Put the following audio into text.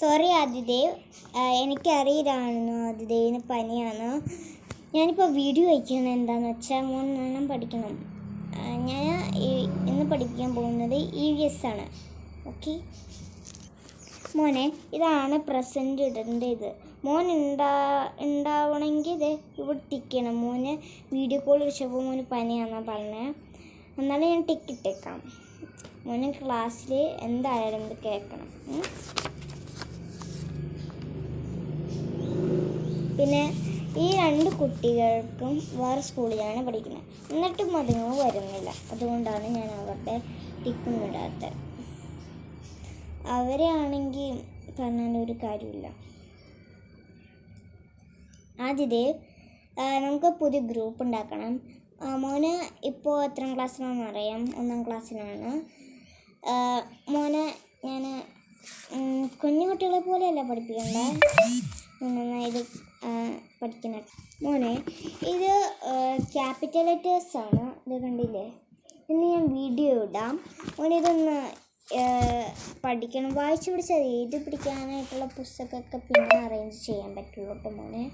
Sorry Adidev എനിക്കറിയില്ലായിരുന്നു ആദിദേവിന് പനിയാണ്. ഞാനിപ്പോൾ വീഡിയോ വയ്ക്കുന്നത് എന്താണെന്ന് വെച്ചാൽ മൂന്നെണ്ണം പഠിക്കണം. ഞാൻ ഇന്ന് പഠിപ്പിക്കാൻ പോകുന്നത് ഇ വി എസ് ആണ്. ഓക്കെ മോനെ ഇതാണ് പ്രസന്റ് ഇടേണ്ട ഇത് മോൻ ഉണ്ടാ ഉണ്ടാവണമെങ്കിൽ ഇത് ഇവിടെ ടിക്കണം മോന് വീഡിയോ കോൾ വിളിച്ചപ്പോൾ മോന് പനിയാണെന്നാണ് പറഞ്ഞത് എന്നാലും ഞാൻ ടിക്കിട്ടേക്കാം മോന് ക്ലാസ്സിൽ എന്തായാലും ഇത് കേൾക്കണം പിന്നെ ഈ രണ്ട് കുട്ടികൾക്കും വേറെ സ്കൂളിലാണ് പഠിക്കുന്നത്. എന്നിട്ടും അതിങ്ങൾ വരുന്നില്ല. അതുകൊണ്ടാണ് ഞാൻ അവരുടെ ടിക്കും വിടാത്തത്. അവരെ ആണെങ്കിൽ പറഞ്ഞാൽ ഒരു കാര്യമില്ല. ആദ്യത്തെ നമുക്ക് പുതിയ ഗ്രൂപ്പ് ഉണ്ടാക്കണം. മോന് ഇപ്പോൾ എത്രാം ക്ലാസ്സിലാണെന്ന് അറിയാം. ഒന്നാം ക്ലാസ്സിലാണ്. മോന് ഞാൻ കുഞ്ഞു കുട്ടികളെ പോലെയല്ല പഠിപ്പിക്കണ്ടേ? നന്നായത് പഠിക്കണം മോനെ ഇത് ക്യാപിറ്റൽ ലെറ്റേഴ്സ് ആണ്. ഇത് കണ്ടില്ലേ? ഇന്ന് ഞാൻ വീഡിയോ ഇടാം. മോനെ ഇതൊന്ന് പഠിക്കണം. വായിച്ചു പിടിച്ചാൽ എഴുതി പിടിക്കാനായിട്ടുള്ള പുസ്തകമൊക്കെ പിന്നെ അറേഞ്ച് ചെയ്യാൻ പറ്റുള്ളൂ കേട്ടോ മോനെ.